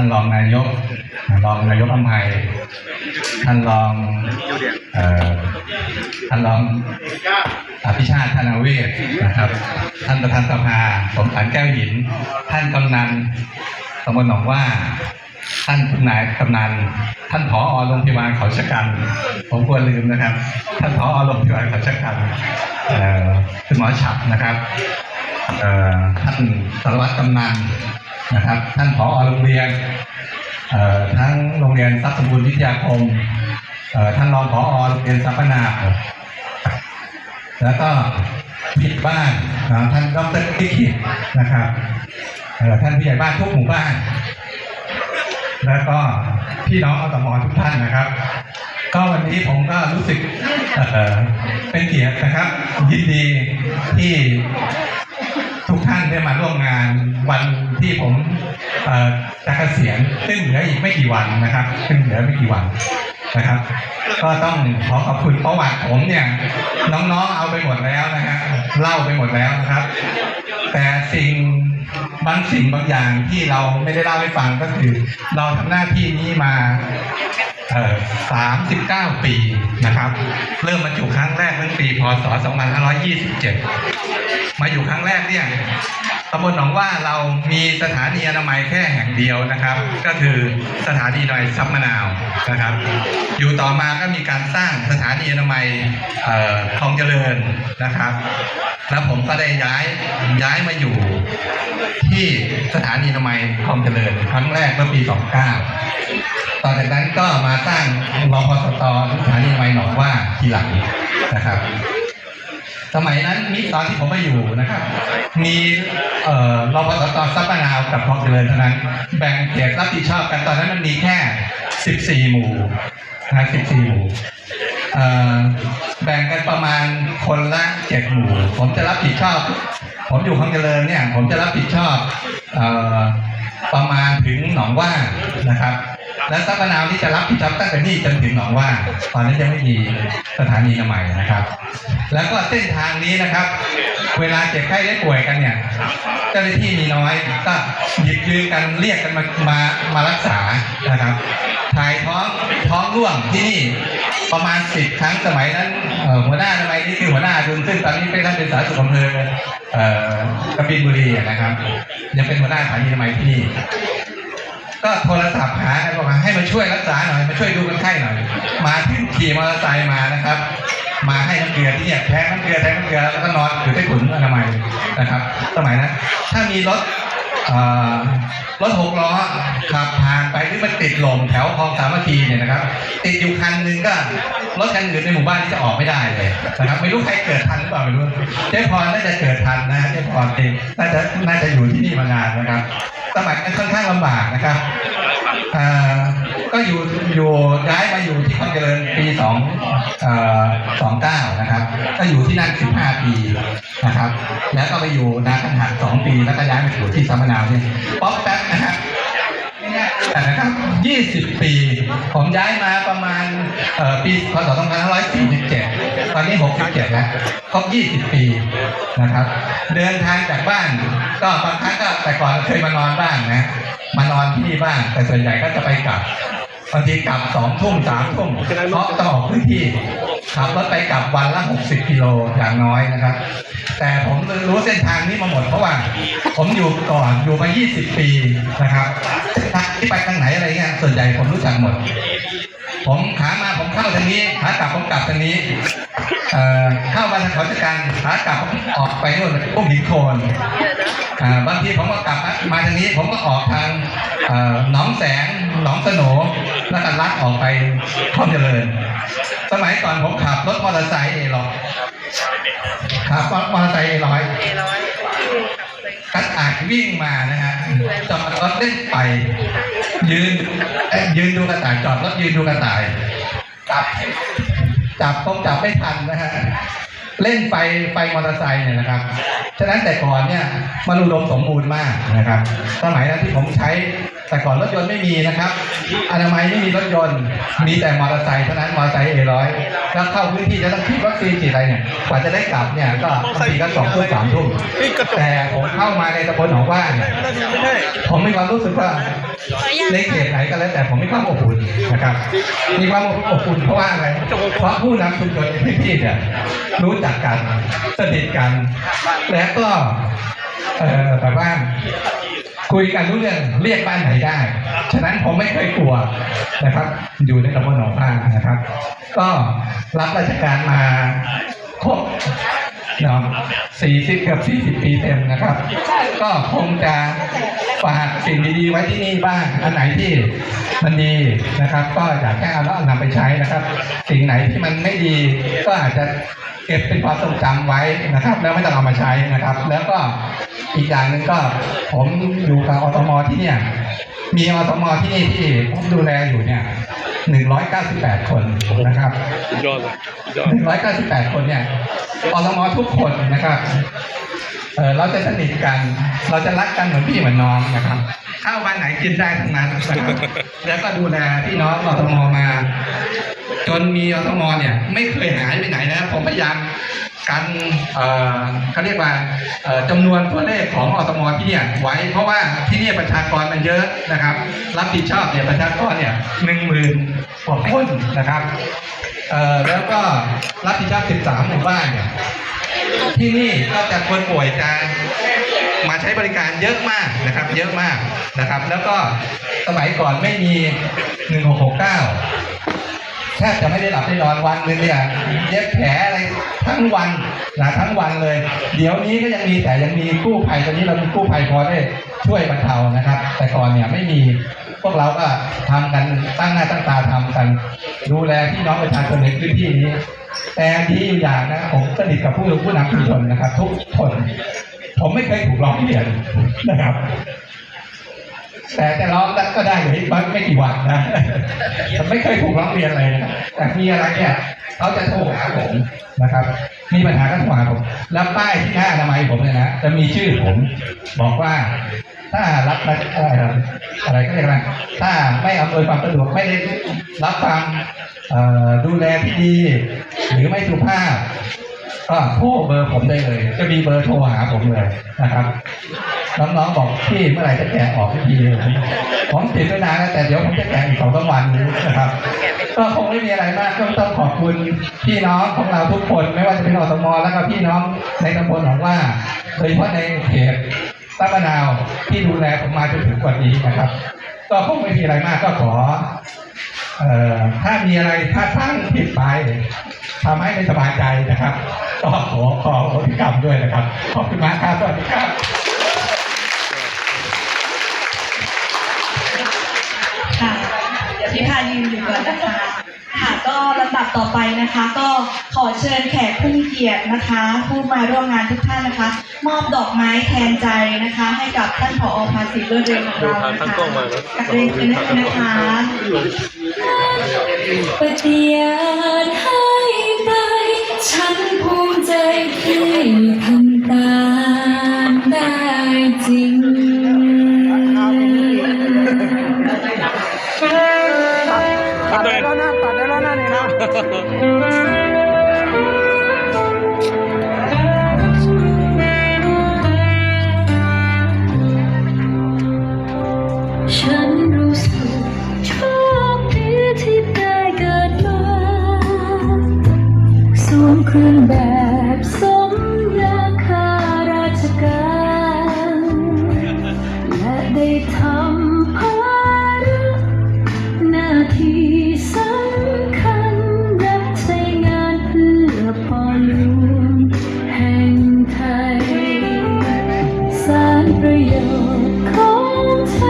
ท่านรองนายก รองนายกอภัยท่านรองท่านรองอภิชาติธนาเวศนะครับ ท่านประธานสภาสมสันแก้วหิน ท่านกำนันตำบลหนองว่า ท่านนายกำนัน ท่านผอโรงพยาบาลเขาชะกัน ผมควรลืมนะครับ ท่านผอโรงพยาบาลเขาชะกันคุณหมอฉับนะครับท่านสารวัตรกำนัน นะครับ ท่านผอโรงเรียนทั้งโรงเรียนทรัพย์สมบูรณ์วิทยาคมท่านรองผอโรงเรียนสัพนาแล้วก็ผิดบ้านท่านดรพิขิตนะครับท่านผู้ใหญ่บ้านทุกหมู่บ้าน แล้วก็พี่น้องอสมทุกท่านนะครับ ก็วันนี้ผมก็รู้สึกเเป็นเกียรตินะครับ ยินดีที่ ท่านได้มาร่วมงานวันที่ผมจะเกษียณซึ่งเหลืออีกไม่กี่วันนะครับ ซึ่งเหลือไม่กี่วันนะครับ ก็ต้องขอขอบคุณประวัติผมเนี่ย น้องๆเอาไปหมดแล้วนะฮะเล่าไปหมดแล้วนะครับ แต่สิ่งบางสิ่งบางอย่างที่เราไม่ได้เล่าให้ฟังก็คือ เราทำหน้าที่นี้มาเออ39ปีนะครับ เริ่มมาอยู่ครั้งแรกเมื่อปีพศ2527 มาอยู่ครั้งแรกเนี่ยตำบลหนองว่าเรามีสถานีอนามัยแค่แห่งเดียวนะครับ ก็คือสถานีหน่อยซับมะนาวนะครับ อยู่ต่อมาก็มีการสร้างสถานีอนามัยคลองเจริญนะครับ แล้วผมก็ได้ย้ายย้ายมาอยู่ที่สถานีอนามัยคลองเจริญ ครั้งแรกเมื่อปี 29 ต่อจากนั้นก็มาสร้างรพสตสถานีอนามัยหนองว่าทีหลังนะครับ สมัยนั้นมีตอนที่ผมมาอยู่นะครับ มีเอ่อรพสตซับมะนาวกับคลองเจริญเท่านั้น แบ่งเขตรับผิดชอบกันตอนนั้นมันมีแค่ 14 หมู่นะ14 หมู่เอ่อแบ่งกันประมาณคนละเจ็ดหมู่ ผมจะรับผิดชอบ ผมอยู่คลองเจริญเนี่ย ผมจะรับผิดชอบเอ่อประมาณถึงหนองว่านะครับ และซับมะนาวที่จะรับผิดชอบตั้งแต่นี่จนถึงหนองว่าตอนนั้นยังไม่มีสถานีใหม่นะครับ แล้วก็เส้นทางนี้นะครับ เวลาเจ็บไข้ได้ป่วยกันเนี่ยเจ้าหน้าที่มีน้อยก็หยิบยืมกันเรียกกันมามามารักษานะครับถ่ายท้องท้องร่วงที่นี่ประมาณสิบครั้งสมัยนั้นหัวหน้าทำไมยนี่คือหัวหน้าดุลซึ่งตอนนี้เป็นท่านเป็นสาธารณสุขอำเภอเอ่อกบินบุรีนะครับยังเป็นหัวหน้าสถานีทำไมยที่นี่ ก็โทรศัพท์หากันบอกว่าให้มาช่วยรักษาหน่อยมาช่วยดูคนไข้หน่อย มาถึงขี่มอเตอร์ไซค์มานะครับ มาให้น้ำเกลือที่เนี่ยแทงน้ำเกลือแทงน้ำเกลือแล้วก็นอนอยู่ใต้ถุนอนามัยนะครับ สมัยนั้นถ้ามีรถเอ่อรถหกล้อขับผ่านไปที่มันติดลมแถวคลองสามัคคีเนี่ยนะครับ ติดอยู่คันหนึ่งก็รถคันอื่นในหมู่บ้านนี่จะออกไม่ได้เลยนะครับไม่รู้ใครเกิดทันหรือเปล่าไม่รู้เจ๊พรน่าจะเกิดทันนะฮะเจ๊พรเองน่าจะน่าจะอยู่ที่นี่มานานนะครับ สมัยนั้นค่อนข้างลำบากนะครับก็อยู่อยู่ย้ายมาอยู่ที่คอนเจริญปีสองสองเก้านะครับ ก็อยู่ที่นั่นสิบห้าปีนะครับ แล้วก็ไปอยู่นาคันหักสองปีแล้วก็ย้ายมาอยู่ที่สามนาวนี่ยป๊อกแป๊บนะครับแต่นะครับยี่สิบปี ผมย้ายมาประมาณเอ่อปีพศ2547ต อนนี้67แล้วครบ20ปีนะครับ เดินทางจากบ้าน ก็บางครั้งก็แต่ก่อนเคยมานอนบ้านนะมานอนที่นี่บ้างแต่ส่วนใหญ่ก็จะไปกลับบางทีกลับสองทุ่มสามทุ่มเพราะต้องออกพื้นที่ขับรถไปกลับวันละ60กิโลอย่างน้อยนะครับ แต่ผมรู้เส้นทางนี้มาหมดเพราะว่า ผมอยู่ก่อนอยู่มา20ปีนะครับที่ไปทางไหนอะไรเงี้ยส่วนใหญ่ผมรู้จักหมด ผมขามาผมเข้าทางนี้ขากลับผมกลับทางนี้ เอ่อเข้ามาทางเขาจัดการขากลับผมออกไปนู่นพุ่มหินโคนอ่าบางทีผมก็กลับมามาทางนี้ผมก็ออกทางเอ่อหนองแสงหนองสโหนแล้วก็ลัดออกไปคลองเจริญ สมัยก่อนผมขับรถมอเตอร์ไซค์เอล็อกขับรถมอเตอร์ไซค์เอร้อยเอร้อยกัดอาจวิ่งมานะฮะจอดรถเล่นไป ยืนเอ้ยยืนดูกระต่ายจอดรถยืนดูกระต่ายจับ จับคงจับไม่ทันนะฮะเล่นไฟไฟมอเตอร์ไซค์เนี่ยนะครับ ฉะนั้นแต่ก่อนเนี่ยมันอุดมสมบูรณ์มากนะครับ สมัยนั้นที่ผมใช้ แต่ก่อนรถยนต์ไม่มีนะครับ อนามัยไม่มีรถยนต์ มีแต่มอเตอร์ไซค์เท่านั้น มอเตอร์ไซค์เอร้อยแล้วเข้าพื้นที่จะต้องฉีดวัคซีนฉีดอะไรเนี่ย กว่าจะได้กลับเนี่ยก็บางทีก็สองทุ่มสามทุ่มแต่ผมเข้ามาในตำบลหนองว่าเนี่ยไม่ใช่ผมมีความรู้สึกว่าในเขตไหนก็แล้วแต่ผมมีความอบอุ่นนะครับ มีความอบอุ่นเพราะว่าอะไร เพราะผู้นำชุมชนในพื้นที่เนี่ยรู้จักกันสนิทกัน และก็เอ่อแบบว่า คุยกันรู้เรื่องเรียกบ้านไหนได้ ฉะนั้นผมไม่เคยกลัวนะครับ อยู่ในตำบลหนองพานะครับ ก็รับราชการมาครบ เนาะสี่สิบเกือบสี่สิบปีเต็มนะครับ ก็คงจะฝากสิ่งดีๆไว้ที่นี่บ้าง อันไหนที่มันดีนะครับ ก็อยากให้เอาแล้วนำไปใช้นะครับ สิ่งไหนที่มันไม่ดีก็อาจจะเก็บเป็นความทรงจำไว้นะครับ แล้วไม่ต้องเอามาใช้นะครับ แล้วก็อีกอย่างหนึ่งก็ผมอยู่กับอสมที่เนี่ยมีอสมที่นี่ที่ผมดูแลอยู่เนี่ย หนึ่งร้อยเก้าสิบแปดคนนะครับยอดเลยยอดหนึ่งร้อยเก้าสิบแปดคนเนี่ยอสมทุกคนนะครับเออเราจะสนิทกัน เราจะรักกันเหมือนพี่เหมือนน้องนะครับข้าวบ้านไหนกินได้ทั้งนั้นนะครับแล้วก็ดูแลพี่น้องอสมมา จนมีอสมเนี่ยไม่เคยหายไปไหนนะผมพยายามกันเขาเรียกว่าเอ่อจำนวนตัวเลขของอสมที่เนี่ยไว้เพราะว่าที่นี่ประชากรมันเยอะนะครับ รับผิดชอบเนี่ยประชากรเนี่ยหนึ่งหมื่นกว่าคนนะครับแล้วก็รับผิดชอบ 13 หมู่บ้านเนี่ยที่นี่ก็จะคนป่วยจะมาใช้บริการเยอะมากนะครับ เยอะมากนะครับ แล้วก็สมัยก่อนไม่มี 1669 แทบจะไม่ได้หลับได้นอนวันหนึงเนี่ยเย็บแผลอะไรทั้งวันนะทั้งวันเลย เดี๋ยวนี้ก็ยังมีแต่ยังมีกู้ภัยตอนนี้เรามีกู้ภัยพอได้ช่วยบรรเทานะครับ แต่ก่อนเนี่ยไม่มีพวกเราก็ทำกันตั้งหน้าตั้งตาทำกัน ดูแลพี่น้องประชาชนในพื้นที่นี้ แต่ดีอยู่อย่างนะผมสนิทกับผู้ผู้นำชุมชนนะครับ ทุกคน ผมไม่เคยถูกร้องเรียนนะครับ แต่จะร้องก็ได้อยู่ที่บ้านไม่กี่วันนะผมไม่เคยถูกร้องเรียนเลยนะครับแต่มีอะไรเนี่ยเขาจะโทรหาผมนะครับ มีปัญหาก็โทรหาผม แล้วป้ายที่หน้าอนามัยผมเนี่ยนะจะมีชื่อผมบอกว่า ถ้ารับอะไรอะไรก็เรียกว่าถ้าไม่อำนวยความสะดวกไม่ได้รับฟังดูแลที่ดี หรือไม่สุภาพก็โทรเบอร์ผมได้เลย จะมีเบอร์โทรหาผมเลยนะครับ น้องๆบอกพี่เมื่อไหร่จะแกะออกทีผมผมติดไว้นานแล้วแต่เดี๋ยวผมจะแกะอีกสองสามวันนะครับ ก็คงไม่มีอะไรมากก็ต้องขอบคุณพี่น้องของเราทุกคนไม่ว่าจะเป็นอสมแล้วก็พี่น้องในตำบลหนองว่าโดยเฉพาะในเขตตะมะนาวที่ดูแลผมมาจนถึงวันนี้นะครับ ก็คงไม่มีอะไรมากก็ขอเอ่อถ้ามีอะไรถ้าทั้งผิดไปทำให้ไม่สบายใจนะครับ ก็ขอขออภิกรรมด้วยนะครับ ขอบคุณมากครับสวัสดีครับ อยู่ก่อนนะคะค่ะก็ลำดับต่อไปนะคะ ก็ขอเชิญแขกผู้มีเกียรตินะคะ ผู้มาร่วมงานทุกท่านนะคะ มอบดอกไม้แทนใจนะคะ ให้กับท่านผอภาษีรวดเร็วของเรานะคะกับเรียนเชิญนะคะปฏิญาณให้ไป ฉันภูมิใจที่ทำตาม ประโยชน์ของเธอ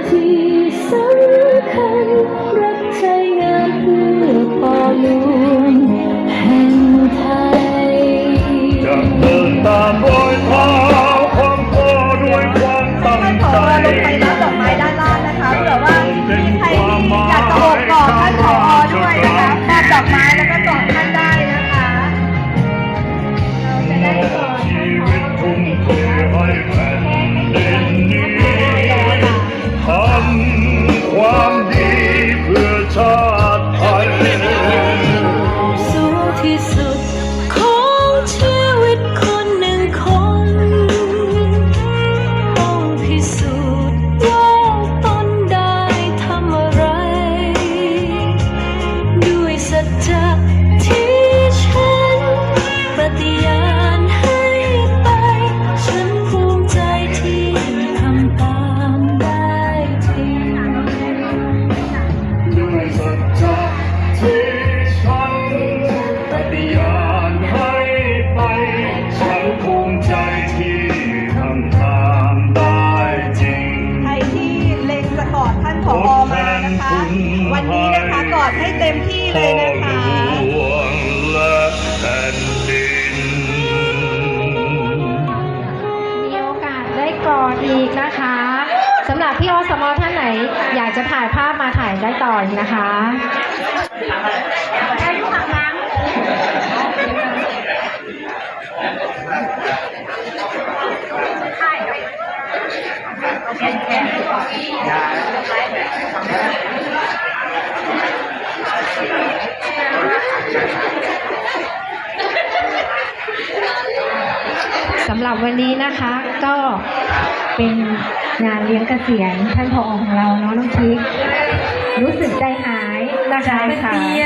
আছি ได้ต่ออีกนะคะสำหรับวันนี้นะคะก็เป็นงานเลี้ยงเกษียณท่านพอของเราเนาะน้องชิค รู้สึกใจหายนะคะ เตี้ย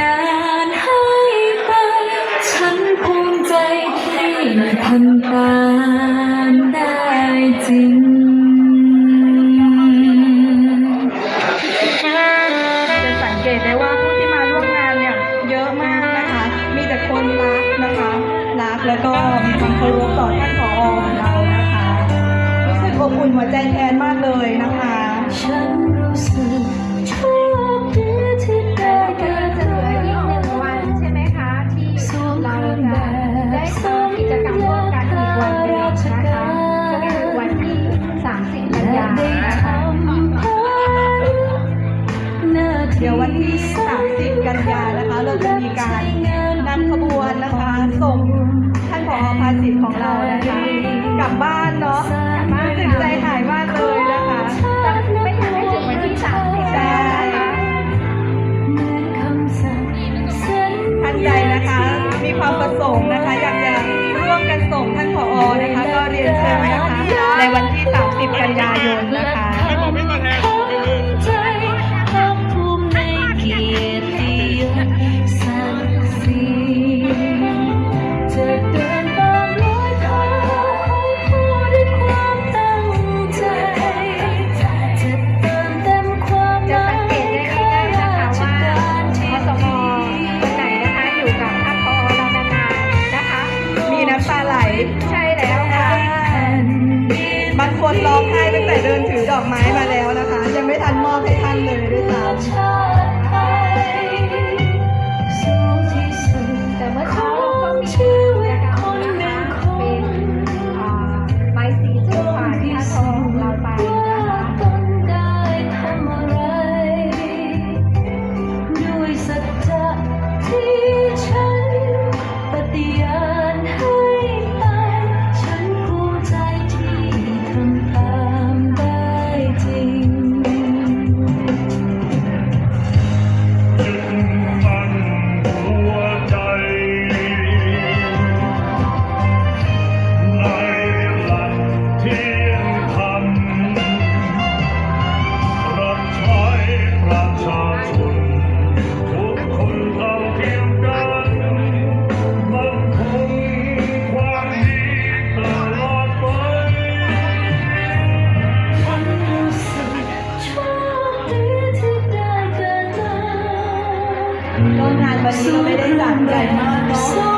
ความประสงค์นะคะ อยากจะร่วมกันส่งท่านผอนะคะ ก็เรียนเชิญนะคะ ในวันที่ 30 กันยายนนะคะ my Brahma,